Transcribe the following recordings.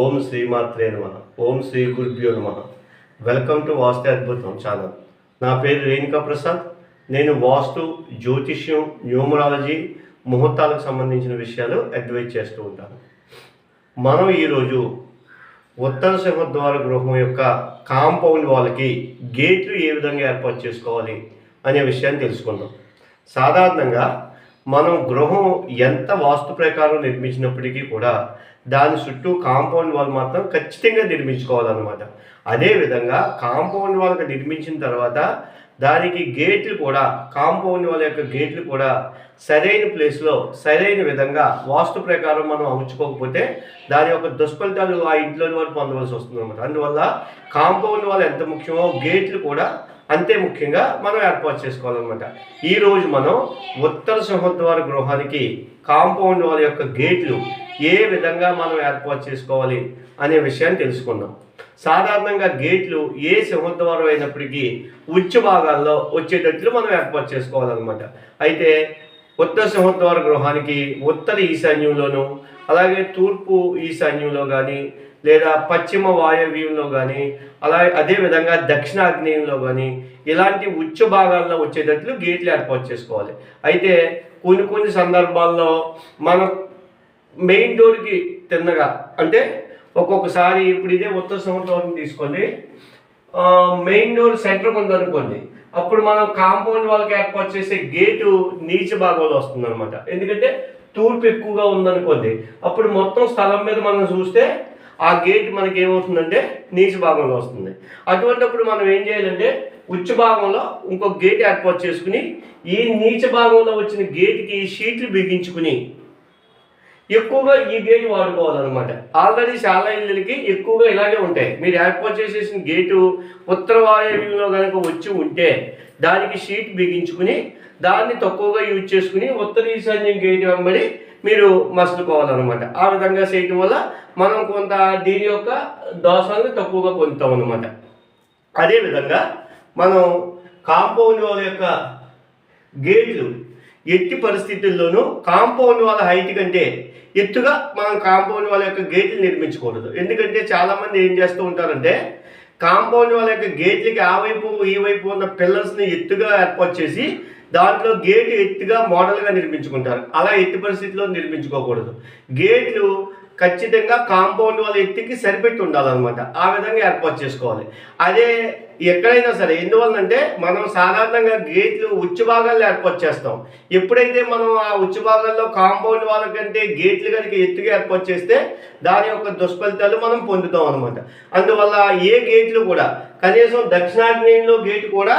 ఓం శ్రీమాత్రే నమ. ఓం శ్రీ గురుభ్యో నమ. వెల్కమ్ టు వాస్తు అద్భుతం ఛానల్ నా పేరు రేణుకా ప్రసాద్. నేను వాస్తు జ్యోతిష్యం న్యూమరాలజీ ముహూర్తాలకు సంబంధించిన విషయాలు అడ్వైజ్ చేస్తూ ఉంటాను. మనం ఈరోజు ఉత్తర సింహద్వార గృహం యొక్క కాంపౌండ్ వాళ్ళకి గేట్లు ఏ విధంగా ఏర్పాటు చేసుకోవాలి అనే విషయాన్ని తెలుసుకుందాం. సాధారణంగా మనం గృహం ఎంత వాస్తు ప్రకారం నిర్మించినప్పటికీ కూడా దాని చుట్టూ కాంపౌండ్ వాల్ మాత్రం ఖచ్చితంగా నిర్మించుకోవాలన్నమాట. అదేవిధంగా కాంపౌండ్ వాల్కి నిర్మించిన తర్వాత దానికి గేట్లు కూడా కాంపౌండ్ వాళ్ళ యొక్క గేట్లు కూడా సరైన ప్లేస్లో సరైన విధంగా వాస్తు ప్రకారం మనం అమర్చుకోకపోతే దాని యొక్క దుష్ఫలితాలు ఆ ఇంట్లోని వారు పొందవలసి వస్తుంది అనమాట అందువల్ల కాంపౌండ్ వాళ్ళు ఎంత ముఖ్యమో గేట్లు కూడా అంతే ముఖ్యంగా మనం ఏర్పాటు చేసుకోవాలన్నమాట. ఈరోజు మనం ఉత్తర సింహద్వార గృహానికి కాంపౌండ్ వాళ్ళ యొక్క గేట్లు ఏ విధంగా మనం ఏర్పాటు చేసుకోవాలి అనే విషయాన్ని తెలుసుకుందాం. సాధారణంగా గేట్లు ఏ సింహద్వారం అయినప్పటికీ ఉచ్చ భాగాల్లో వచ్చేటట్లు మనం ఏర్పాటు చేసుకోవాలన్నమాట. అయితే ఉత్తర సింహద్వార గృహానికి ఉత్తర ఈశాన్యంలోను అలాగే తూర్పు ఈశాన్యంలో కానీ లేదా పశ్చిమ వాయవ్యంలో కానీ అలాగే అదేవిధంగా దక్షిణాగ్నేయంలో కానీ ఇలాంటి ఉచ్చ భాగాల్లో వచ్చేటట్లు గేట్లు ఏర్పాటు చేసుకోవాలి. అయితే కొన్ని కొన్ని సందర్భాల్లో మనం మెయిన్ డోర్కి తిన్నగా. అంటే ఒక్కొక్కసారి ఇప్పుడు ఇదే ఉత్తర సంవత్సరం తీసుకోండి. మెయిన్ డోర్ సెంటర్ ఉందనుకోండి అప్పుడు మనం కాంపౌండ్ వాళ్ళకి ఏర్పాటు చేసే గేటు నీచ భాగంలో వస్తుంది అనమాట ఎందుకంటే తూర్పు ఎక్కువగా ఉందనుకోండి. అప్పుడు మొత్తం స్థలం మీద మనం చూస్తే ఆ గేట్ మనకి ఏమవుతుందంటే నీచ భాగంలో వస్తుంది. అటువంటిప్పుడు మనం ఏం చేయాలంటే ఉచ్చ భాగంలో ఇంకొక గేట్ ఏర్పాటు చేసుకుని ఈ నీచ భాగంలో వచ్చిన గేట్కి షీట్లు బిగించుకుని ఎక్కువగా ఈ గేట్ వాడుకోవాలన్నమాట. ఆల్రెడీ చాలా ఇళ్ళకి ఎక్కువగా ఇలాగే ఉంటాయి. మీరు ఏర్పాటు చేసేసిన గేటు ఉత్తర వాయువ్యంలో కనుక వచ్చి ఉంటే దానికి షీట్ బిగించుకుని దాన్ని తక్కువగా యూజ్ చేసుకుని ఉత్తర ఈశాన్యం గేట్ వెంబడి మీరు మసులుకోవాలన్నమాట. ఆ విధంగా చేయటం వల్ల మనం కొంత దీని యొక్క దోషాలను తక్కువగా పొందుతాం అనమాట అదేవిధంగా మనం కాంపౌండ్ వాళ్ళ యొక్క గేట్లు ఎట్టి పరిస్థితుల్లోనూ కాంపౌండ్ వాళ్ళ హైట్ కంటే ఎత్తుగా మనం కాంపౌండ్ వాళ్ళ యొక్క గేట్లు నిర్మించకూడదు. ఎందుకంటే చాలామంది ఏం చేస్తూ ఉంటారంటే కాంపౌండ్ వాళ్ళ యొక్క గేట్లకి ఆ వైపు ఈ వైపు ఉన్న పిల్లర్స్ని ఎత్తుగా ఏర్పాటు చేసి దాంట్లో గేట్ ఎత్తుగా మోడల్గా నిర్మించుకుంటారు. అలా ఎత్తి పరిస్థితిలో నిర్మించుకోకూడదు. గేట్లు ఖచ్చితంగా కాంపౌండ్ వాళ్ళ ఎత్తుకి సరిపెట్టి ఉండాలన్నమాట. ఆ విధంగా ఏర్పాటు చేసుకోవాలి. అదే ఎక్కడైనా సరే ఎందువల్లంటే మనం సాధారణంగా గేట్లు ఉచ్చు భాగాల్లో ఏర్పాటు చేస్తాం. ఎప్పుడైతే మనం ఆ ఉచ్చు భాగాల్లో కాంపౌండ్ వాళ్ళకంటే గేట్లు కనుక ఎత్తుగా ఏర్పాటు చేస్తే దాని యొక్క దుష్ఫలితాలు మనం పొందుతాం అనమాట అందువల్ల ఏ గేట్లు కూడా కనీసం దక్షిణాగ్నేయంలో గేట్ కూడా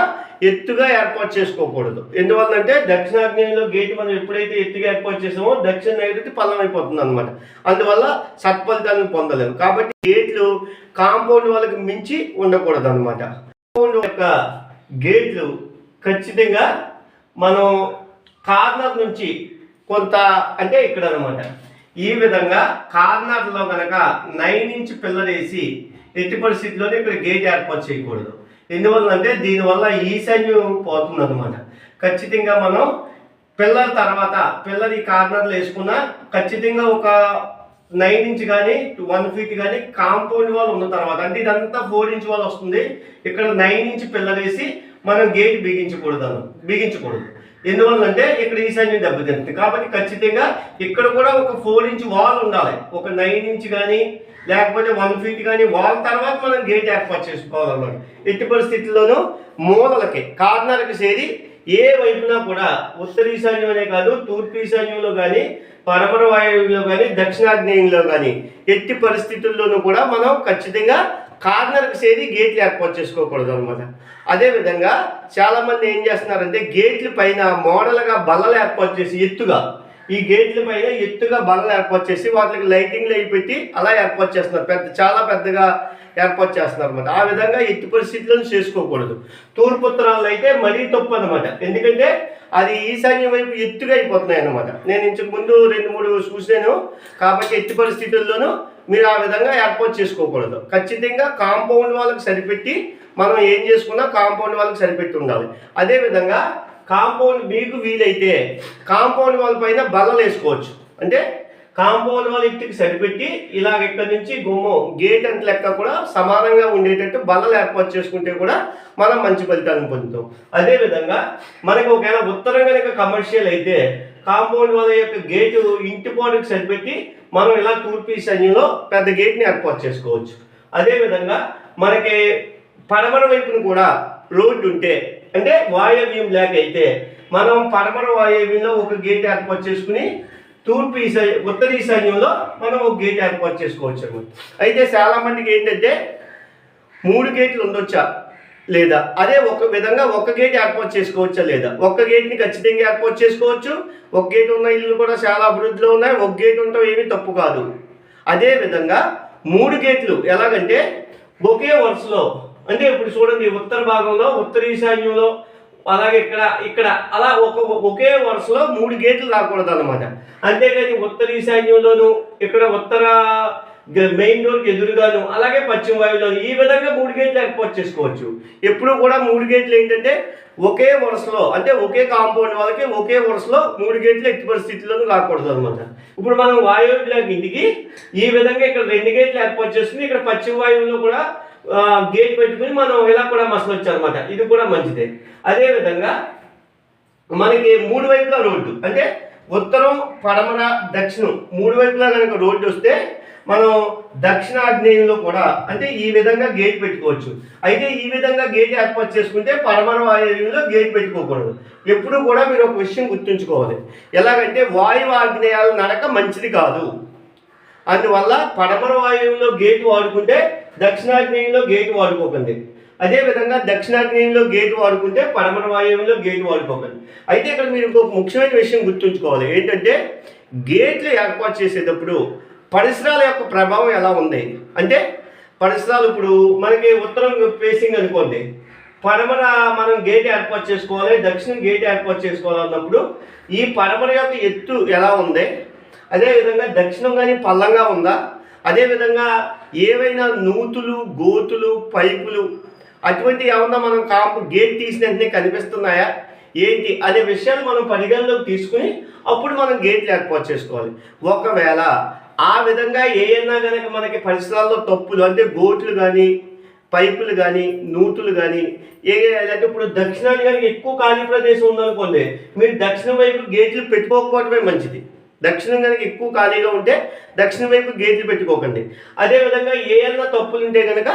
ఎత్తుగా ఏర్పాటు చేసుకోకూడదు. ఎందువల్లంటే దక్షిణాగ్నేయంలో గేట్ మనం ఎప్పుడైతే ఎత్తుగా ఏర్పాటు చేసామో దక్షిణ నైరుతి పల్లం అయిపోతుంది అనమాట అందువల్ల సత్ఫలితాలను పొందలేము. కాబట్టి గేట్లు కాంపౌండ్ వాళ్ళకి మించి ఉండకూడదు అనమాట యొక్క గేట్లు ఖచ్చితంగా మనం కార్నర్ నుంచి కొంత అంటే ఇక్కడ అనమాట ఈ విధంగా కార్నర్లో కనుక నైన్ ఇంచ్ పిల్లరేసి ఎట్టి పరిస్థితిలోనే ఇక్కడ గేట్ ఏర్పాటు చేయకూడదు. ఎందువల్ల అంటే దీనివల్ల ఈశాన్యం పోతుంది అనమాట ఖచ్చితంగా మనం పిల్లల తర్వాత పిల్లలు ఈ కార్నర్లు వేసుకున్న ఖచ్చితంగా ఒక నైన్ ఇంచ్ కానీ వన్ ఫీట్ కానీ కాంపౌండ్ వాల్ ఉన్న తర్వాత అంటే ఇదంతా ఫోర్ ఇంచ్ వాల్ వస్తుంది. ఇక్కడ నైన్ ఇంచ్ పిల్లలేసి మనం గేట్ బిగించకూడదు బిగించకూడదు బిగించకూడదు. ఎందువల్లంటే ఇక్కడ ఈ ఈశాన్యం దెబ్బతింటుంది. కాబట్టి ఖచ్చితంగా ఇక్కడ కూడా ఒక ఫోర్ ఇంచ్ వాల్ ఉండాలి. ఒక నైన్ ఇంచ్ కానీ లేకపోతే వన్ ఫీట్ కానీ వాల్ తర్వాత మనం గేట్ ఏర్పాటు చేసుకోవాలన్నమాట. ఎట్టి పరిస్థితుల్లోనూ మూలలకి కార్నర్కి చేరి ఏ వైపున కూడా ఉత్తర ఈశాన్యం అనే కాదు తూర్పు ఈశాన్యంలో కానీ పరమర వాయువులో కానీ దక్షిణాగ్నేయంలో కానీ ఎట్టి పరిస్థితుల్లోనూ కూడా మనం ఖచ్చితంగా కార్నర్కి చేరి గేట్లు ఏర్పాటు చేసుకోకూడదు అనమాట అదేవిధంగా చాలామంది ఏం చేస్తున్నారంటే గేట్లు పైన మోడల్గా బల్లలు ఏర్పాటు చేసి ఎత్తుగా ఈ గేట్ల పైన ఎత్తుగా బల్లలు ఏర్పాటు చేసి వాటికి లైటింగ్లు అవి పెట్టి అలా ఏర్పాటు చేస్తున్నారు. పెద్ద చాలా పెద్దగా ఏర్పాటు చేస్తున్నారు అనమాట ఆ విధంగా ఎట్టి పరిస్థితులను చేసుకోకూడదు. తూర్పు ఉత్తరాలు అయితే మరీ తప్పు అనమాట ఎందుకంటే అది ఈశాన్యం వైపు ఎత్తుగా అయిపోతున్నాయి అనమాట నేను ఇంతకు ముందు రెండు మూడు చూసాను కాబట్టి ఎట్టి పరిస్థితుల్లోనూ మీరు ఆ విధంగా ఏర్పాటు చేసుకోకూడదు. ఖచ్చితంగా కాంపౌండ్ వాళ్ళకి సరిపెట్టి మనం ఏం చేసుకున్నా కాంపౌండ్ వాళ్ళకి సరిపెట్టి ఉండాలి. అదేవిధంగా కాంపౌండ్ మీకు వీలైతే కాంపౌండ్ వాల్ పైన బల్లలు వేసుకోవచ్చు. అంటే కాంపౌండ్ వాల్ ఇంటికి సరిపెట్టి ఇలాగ ఇక్కడ నుంచి గుమ్మం గేట్ అంత లెక్క కూడా సమానంగా ఉండేటట్టు బల్లలు ఏర్పాటు చేసుకుంటే కూడా మనం మంచి ఫలితాలను పొందుతాం. అదేవిధంగా మనకు ఒకవేళ ఉత్తరం కనుక కమర్షియల్ అయితే కాంపౌండ్ వాళ్ళ యొక్క గేటు ఇంటి పోటుకు సరిపెట్టి మనం ఇలా తూర్పు సైన్యంలో పెద్ద గేట్ని ఏర్పాటు చేసుకోవచ్చు. అదేవిధంగా మనకి పడమర వైపున కూడా రోడ్డు ఉంటే అంటే వాయవ్యం లేక అయితే మనం పడమర వాయవ్యంలో ఒక గేట్ ఏర్పాటు చేసుకుని తూర్పు ఈశా ఉత్తర ఈశాన్యంలో మనం ఒక గేట్ ఏర్పాటు చేసుకోవచ్చు అనమాట. అయితే చాలా మందికి ఏంటంటే మూడు గేట్లు ఉండొచ్చా లేదా? అదే ఒక విధంగా ఒక గేట్ ఏర్పాటు చేసుకోవచ్చా లేదా? ఒక్క గేట్ని ఖచ్చితంగా ఏర్పాటు చేసుకోవచ్చు. ఒక గేట్ ఉన్న ఇల్లు కూడా చాలా అభివృద్ధిలో ఉన్నాయి. ఒక గేట్ ఉండటం ఏమీ తప్పు కాదు. అదే విధంగా మూడు గేట్లు ఎలాగంటే ఒకే వరుసలో అంటే ఇప్పుడు చూడండి ఉత్తర భాగంలో ఉత్తర ఈశాన్యంలో అలాగే ఇక్కడ ఇక్కడ అలా ఒక ఒకే వరుసలో మూడు గేట్లు రాకూడదు అనమాట అంతేకాని ఉత్తర ఈశాన్యంలోను ఇక్కడ ఉత్తర మెయిన్ డోర్కి ఎదురుగాను అలాగే పశ్చిమ వాయువులో ఈ విధంగా మూడు గేట్లు ఏర్పాటు చేసుకోవచ్చు. ఎప్పుడు కూడా మూడు గేట్లు ఏంటంటే ఒకే వరుసలో అంటే ఒకే కాంపౌండ్ వాళ్ళకి ఒకే వరుసలో మూడు గేట్లు ఎట్టి పరిస్థితుల్లోనూ రాకూడదు అనమాట ఇప్పుడు మనం వాయువు ఇంటికి ఈ విధంగా ఇక్కడ రెండు గేట్లు ఏర్పాటు చేసుకుని ఇక్కడ పశ్చిమ వాయువులో కూడా గేట్ పెట్టుకుని మనం ఇలా కూడా మసలొచ్చు అనమాట ఇది కూడా మంచిదే. అదేవిధంగా మనకి మూడు వైపులా రోడ్డు. అంటే ఉత్తరం పడమర దక్షిణం మూడు వైపులా కనుక రోడ్డు వస్తే మనం దక్షిణాగ్నేయంలో కూడా అంటే ఈ విధంగా గేట్ పెట్టుకోవచ్చు. అయితే ఈ విధంగా గేట్ ఏర్పాటు చేసుకుంటే పడమర వాయువ్యంలో గేట్ పెట్టుకోకూడదు. ఎప్పుడు కూడా మీరు ఒక విషయం గుర్తుంచుకోవాలి. ఎలాగంటే వాయువు ఆగ్నేయాలు నడక మంచిది కాదు. అందువల్ల పడమర వాయువులో గేటు వాడుకుంటే దక్షిణాగ్నేయంలో గేటు వాడుకోకండి. అదేవిధంగా దక్షిణాగ్నేయంలో గేటు వాడుకుంటే పడమర వాయువులో గేటు వాడుకోకండి. అయితే ఇక్కడ మీరు ఇంకొక ముఖ్యమైన విషయం గుర్తుంచుకోవాలి. ఏంటంటే గేట్లు ఏర్పాటు చేసేటప్పుడు పరిసరాల యొక్క ప్రభావం ఎలా ఉంది? అంటే పరిసరాలు ఇప్పుడు మనకి ఉత్తరం ఫేసింగ్ అనుకోండి. పడమర మనం గేట్ ఏర్పాటు చేసుకోవాలి దక్షిణం గేట్ ఏర్పాటు చేసుకోవాలన్నప్పుడు ఈ పడమర యొక్క ఎత్తు ఎలా ఉంది? అదేవిధంగా దక్షిణం కానీ పల్లంగా ఉందా? అదేవిధంగా ఏవైనా నూతులు గోతులు పైపులు అటువంటి ఏమన్నా మనం కాపు గేట్ తీసిన వెంటనే కనిపిస్తున్నాయా? ఏంటి? అనే విషయాలు మనం పరిగణలోకి తీసుకుని అప్పుడు మనం గేట్లు ఏర్పాటు చేసుకోవాలి. ఒకవేళ ఆ విధంగా ఏమైనా కనుక మనకి పరిసరాల్లో తప్పులు అంటే గోట్లు కానీ పైపులు కానీ నూతులు కానీ ఏ అంటే ఇప్పుడు దక్షిణానికి కనుక ఎక్కువ ఖాళీ ప్రదేశం ఉందనుకోండి మీరు దక్షిణ వైపు గేట్లు పెట్టుకోకపోవడమే మంచిది. దక్షిణం కనుక ఎక్కువ ఖాళీగా ఉంటే దక్షిణం వైపు గేట్లు పెట్టుకోకండి. అదేవిధంగా ఏ తప్పులు ఉంటే కనుక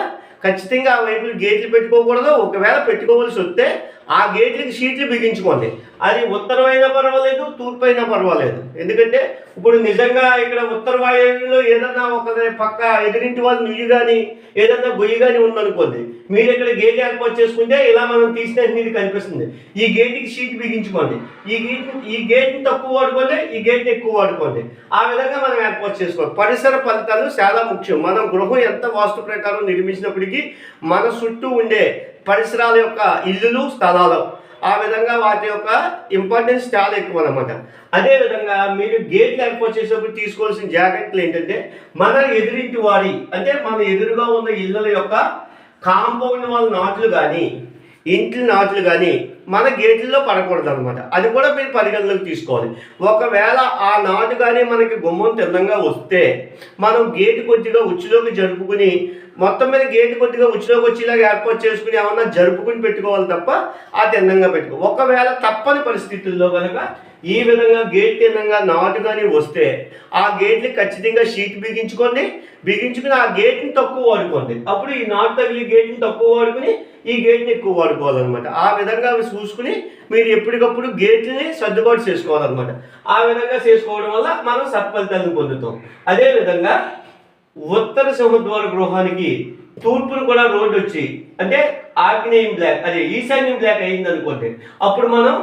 ఖచ్చితంగా ఆ వైపులు గేట్లు పెట్టుకోకూడదు. ఒకవేళ పెట్టుకోవాల్సి వస్తే ఆ గేట్లకి షీట్లు బిగించుకోండి. అది ఉత్తరమైనా పర్వాలేదు తూర్పు అయినా పర్వాలేదు. ఎందుకంటే ఇప్పుడు నిజంగా ఇక్కడ ఉత్తర వాయువులో ఏదన్నా ఒక పక్క ఎదురింటి వాళ్ళు నుయ్యి కానీ ఏదన్నా బొయ్యి కానీ ఉందనుకోండి మీరు ఇక్కడ గేట్ ఏర్పాటు చేసుకుంటే ఇలా మనం తీసిన ఇది కనిపిస్తుంది. ఈ గేట్కి షీట్ బిగించుకోండి. ఈ గేట్ ఈ గేట్ని తక్కువ వాడుకోండి ఈ గేట్ని ఎక్కువ వాడుకోండి. ఆ విధంగా మనం ఏర్పాటు చేసుకోవాలి. పరిసర ఫలితాలు చాలా ముఖ్యం. మనం గృహం ఎంత వాస్తు ప్రకారం నిర్మించినప్పటికీ మన చుట్టూ ఉండే పరిసరాల యొక్క ఇల్లులు స్థలాలు. ఆ విధంగా వాటి యొక్క ఇంపార్టెన్స్ చాలా ఎక్కువ అనమాట అదేవిధంగా మీరు గేట్లు ఏర్పాటు చేసేటప్పుడు తీసుకోవాల్సిన జాగ్రత్తలు ఏంటంటే మన ఎదురింటి వారి అంటే మన ఎదురుగా ఉన్న ఇళ్ళల యొక్క కాంపౌండ్ వాళ్ళ నాట్లు కానీ ఇంటి నాట్లు కానీ మన గేట్లలో పడకూడదు అనమాట అది కూడా మీరు పరిగణలోకి తీసుకోవాలి. ఒకవేళ ఆ నాటు కానీ మనకి గుమ్మం తిన్నంగా వస్తే మనం గేటు కొద్దిగా ఉచ్చులోకి జరుపుకుని మొత్తం మీద గేటు కొద్దిగా ఉచ్చులోకి వచ్చేలాగా ఏర్పాటు చేసుకుని ఏమన్నా జరుపుకుని పెట్టుకోవాలి తప్ప ఆ తిన్నంగా పెట్టుకో. ఒకవేళ తప్పని పరిస్థితుల్లో కనుక ఈ విధంగా గేట్ తిన్నంగా నాటు కానీ వస్తే ఆ గేట్ని ఖచ్చితంగా షీట్ బిగించుకోండి బిగించుకుని ఆ గేట్ని తక్కువ వాడుకోండి. అప్పుడు ఈ నాటు తగిలి గేట్ని తక్కువ వాడుకుని ఈ గేట్ని ఎక్కువ వాడుకోవాలన్నమాట. ఆ విధంగా అవి చూసుకుని మీరు ఎప్పటికప్పుడు గేట్ని సర్దుబాటు చేసుకోవాలన్నమాట. ఆ విధంగా చేసుకోవడం వల్ల మనం సత్ఫలితాలను పొందుతాం. అదేవిధంగా ఉత్తర సింహద్వార గృహానికి తూర్పును కూడా రోడ్డు వచ్చి అంటే ఆగ్నేయం బ్లాక్ అదే ఈశాన్యం బ్లాక్ అయింది అనుకోండి అప్పుడు మనం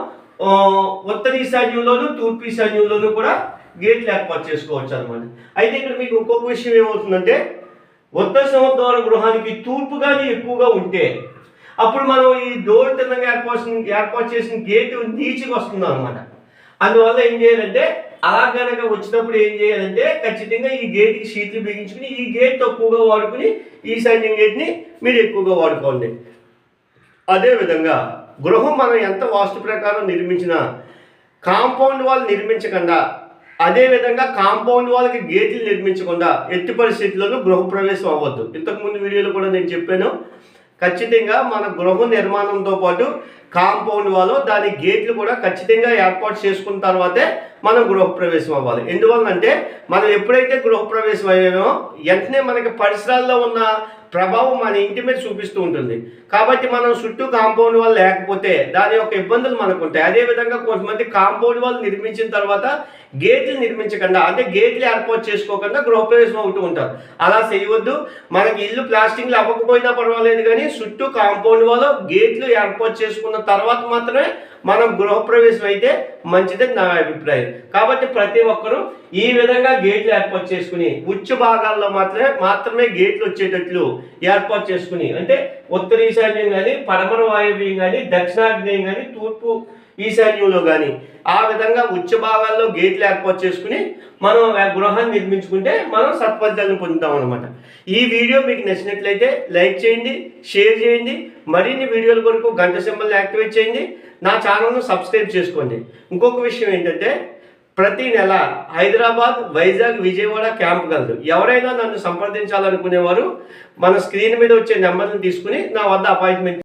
ఉత్తర ఈశాన్యంలోను తూర్పు ఈశాన్యంలోను కూడా గేట్లు ఏర్పాటు చేసుకోవచ్చు అనమాట అయితే ఇక్కడ మీకు ఇంకొక విషయం ఏమవుతుందంటే ఉత్తర సింహద్వార గృహానికి తూర్పు కానీ ఎక్కువగా ఉంటే అప్పుడు మనం ఈ డోర్ తిన్నగా ఏర్పాటు ఏర్పాటు చేసిన గేటు నీచిగా వస్తుంది అనమాట అందువల్ల ఏం చేయాలంటే అలా కనుక వచ్చినప్పుడు ఏం చేయాలంటే ఖచ్చితంగా ఈ గేట్కి షీట్లు బిగించుకుని ఈ గేట్ తక్కువగా వాడుకుని ఈ గేట్ని మీరు ఎక్కువగా వాడుకోండి. అదేవిధంగా గృహం మనం ఎంత వాస్తు ప్రకారం నిర్మించినా కాంపౌండ్ వాల్ నిర్మించకుండా అదేవిధంగా కాంపౌండ్ వాళ్ళకి గేట్లు నిర్మించకుండా ఎట్టి పరిస్థితుల్లోనూ గృహప్రవేశం అవ్వద్దు. ఇంతకుముందు వీడియోలో కూడా నేను చెప్పాను ఖచ్చితంగా మన గృహ నిర్మాణంతో పాటు కాంపౌండ్ వాళ్ళు దాని గేట్లు కూడా ఖచ్చితంగా ఏర్పాటు చేసుకున్న తర్వాతే మనం గృహప్రవేశం అవ్వాలి. ఎందువల్లంటే మనం ఎప్పుడైతే గృహప్రవేశం అయ్యామో వెంటనే మనకి పరిసరాల్లో ఉన్న ప్రభావం మన ఇంటి మీద చూపిస్తూ ఉంటుంది. కాబట్టి మనం చుట్టూ కాంపౌండ్ వాళ్ళు లేకపోతే దాని యొక్క ఇబ్బందులు మనకు ఉంటాయి అదేవిధంగా కొంతమంది కాంపౌండ్ వాళ్ళు నిర్మించిన తర్వాత గేట్లు నిర్మించకుండా అంటే గేట్లు ఏర్పాటు చేసుకోకుండా గృహప్రవేశం అవుతూ ఉంటారు. అలా చేయవద్దు. మనకి ఇల్లు ప్లాస్టింగ్లు అవ్వకపోయినా పర్వాలేదు కానీ చుట్టూ కాంపౌండ్ వాళ్ళు గేట్లు ఏర్పాటు చేసుకున్న తర్వాత మాత్రమే మనం గృహప్రవేశం అయితే మంచిదని నా అభిప్రాయం. కాబట్టి ప్రతి ఒక్కరూ ఈ విధంగా గేట్లు ఏర్పాటు చేసుకుని ఉచ్చు భాగాల్లో మాత్రమే మాత్రమే గేట్లు వచ్చేటట్లు ఏర్పాటు చేసుకుని అంటే ఉత్తర ఈశాన్యం కానీ పడమర వాయువ్యం కానీ దక్షిణాగ్నేయం కానీ తూర్పు ఈశాన్యంలో కానీ ఆ విధంగా ఉచ్చ భాగాల్లో గేట్లు ఏర్పాటు చేసుకుని మనం ఆ గృహాన్ని నిర్మించుకుంటే మనం సత్ఫలితాలను పొందుతాం అనమాట ఈ వీడియో మీకు నచ్చినట్లయితే లైక్ చేయండి షేర్ చేయండి మరిన్ని వీడియోల కొరకు గంట సింబల్ని యాక్టివేట్ చేయండి నా ఛానల్ను సబ్స్క్రైబ్ చేసుకోండి. ఇంకొక విషయం ఏంటంటే ప్రతి నెల హైదరాబాద్ వైజాగ్ విజయవాడ క్యాంప్ కలదు ఎవరైనా నన్ను సంప్రదించాలనుకునేవారు మన స్క్రీన్ మీద వచ్చే నెంబర్ని తీసుకుని నా వద్ద అపాయింట్మెంట్